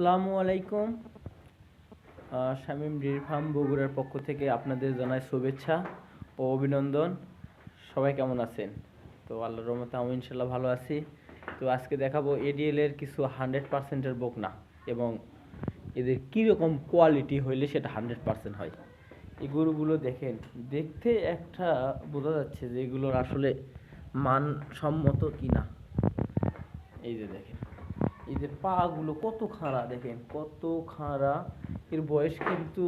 আসসালামু আলাইকুম। Shamim dairy farm বগুড়ার পক্ষ থেকে আপনাদের জানাই শুভেচ্ছা ও অভিনন্দন। সবাই কেমন আছেন? তো আল্লাহর রহমতে আমি ইনশাল্লাহ ভালো আছি। তো আজকে দেখাবো এডিএল এর কিছু হান্ড্রেড পার্সেন্টের বকনা এবং এদের কীরকম কোয়ালিটি হইলে সেটা হান্ড্রেড পার্সেন্ট হয়। এই গরুগুলো দেখেন, দেখতে একটা বোঝা যাচ্ছে যে এগুলোর আসলে মানসম্মত কিনা। এই যে দেখেন। এই যে পাগুলো কত খাড়া দেখেন, কত খাড়া। এর বয়স কিন্তু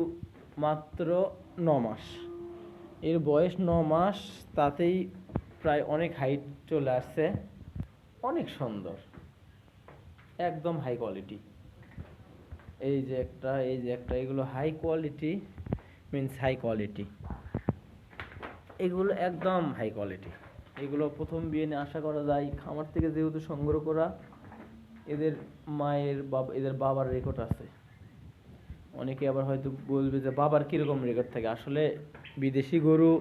মাত্র ন মাস। এর বয়স ন মাস, তাতেই প্রায় অনেক হাইট চলে আসছে। অনেক সুন্দর। একদম হাই কোয়ালিটি এই যে একটা, এই যে একটা, এগুলো high quality means high quality এগুলো একদম হাই কোয়ালিটি এগুলো প্রথম বিয়ে নিয়ে আশা করা যায়, খামার থেকে যেহেতু সংগ্রহ করা এদের মায়ের বাবা, এদের বাবার রেকর্ড আছে। অনেকে আবার হয়তো বলবে যে, বাবার কীরকম রেকর্ড থাকে? আসলে বিদেশি গরু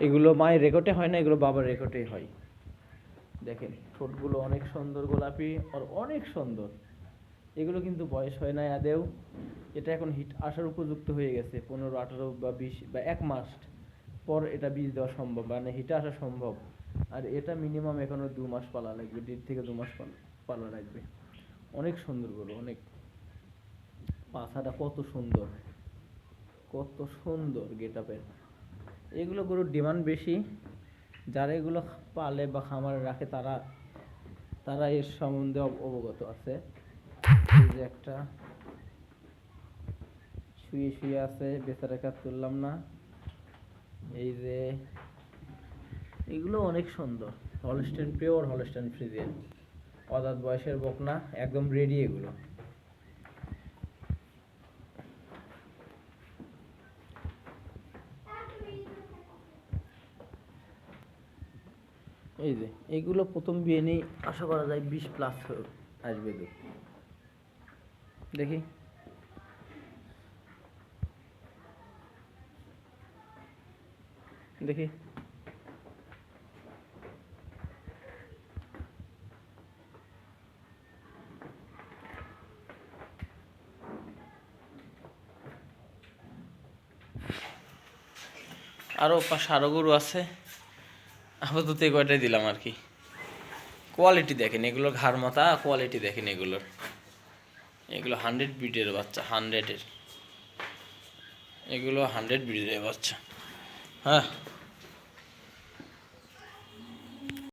এগুলো মায়ের রেকর্ডে হয় না, এগুলো বাবার রেকর্ডেই হয়। দেখেন, ঠোঁটগুলো অনেক সুন্দর গোলাপি আর অনেক সুন্দর। এগুলো কিন্তু বয়স হয় না আদেও। এটা এখন হিট আসার উপযুক্ত হয়ে গেছে, পনেরো, আঠারো বা বিশ বা এক মাস পর এটা বীজ দেওয়া সম্ভব মানে হিটে আসা সম্ভব। আর এটা মিনিমাম এখনও দু মাস পালা লাগবে, দেড় থেকে দু মাস পালা। পালা লাগবে অনেক সুন্দর গরু, অনেক। পাছাটা কত সুন্দর কত সুন্দর গেট আপের এগুলো গরুর ডিমান্ড বেশি, যারা এগুলো পালে বা খামারে রাখে তারা তারা এর সম্বন্ধে অবগত আছে। যে একটা, শুয়ে শুয়ে আছে, বেচারা কাজ তুললাম না। এই যে, এগুলো অনেক সুন্দর, হলস্টেন পিওর হলস্টেন ফ্রিজিয়ান। অদাত বয়সের বকনা, একদম রেডি এগুলো। এই যে এইগুলো প্রথম বিয়ে নেই আশা করা যায় বিশ প্লাস আসবে দেখি। দেখি। আরও পাশে আরও গরু আছে। আপাতত কয়টাই দিলাম আর কি। কোয়ালিটি দেখেন, এগুলোর ঘাড় মাথা কোয়ালিটি দেখেন এগুলোর। এগুলো হান্ড্রেড ব্রিডের বাচ্চা হান্ড্রেডের এগুলো হান্ড্রেড ব্রিডের বাচ্চা। হ্যাঁ।